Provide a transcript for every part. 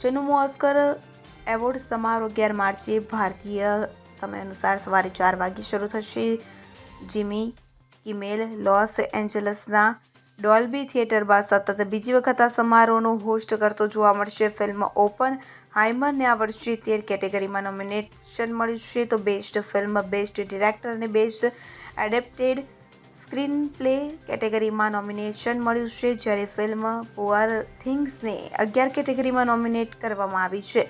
છન્નુમો Oscar award સમારોહ અગિયાર માર્ચે ભારતીય સમય અનુસાર સવારે ચાર વાગે શરૂ થશે. જીમી કિમેલ લોસ એન્જલસના ડોલ્બી થિયેટરમાં સતત બીજી વખત આ સમારોહનો હોસ્ટ કરતો જોવા મળશે. ફિલ્મ ઓપન હાઇમરને આ વર્ષે તેર કેટેગરીમાં નોમિનેશન મળ્યું છે. તો બેસ્ટ ફિલ્મ બેસ્ટ ડિરેક્ટર અને બેસ્ટ એડેપ્ટેડ સ્ક્રીન પ્લે કેટેગરીમાં નોમિનેશન મળ્યું છે જ્યારે ફિલ્મ પુઅર થિંગ્સને અગિયાર કેટેગરીમાં નોમિનેટ કરવામાં આવી છે.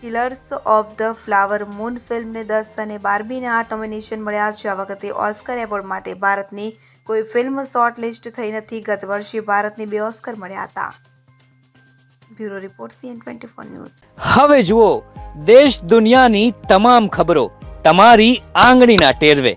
Killers of the flower moon ફિલ્મને દસ અને બારબીને આઠ નોમિનેશન મળ્યા છે. આ વખતે ઓસ્કર એવોર્ડ માટે ભારતની કોઈ ફિલ્મ શોર્ટ લિસ્ટ થઈ નથી. ગત વર્ષે ભારતને બે ઓસ્કર મળ્યા હતા. Bureau report CN twenty four news. હવે જુઓ, દેશ દુનિયાની તમામ ખબરો તમારી આંગળીના ટેરવે.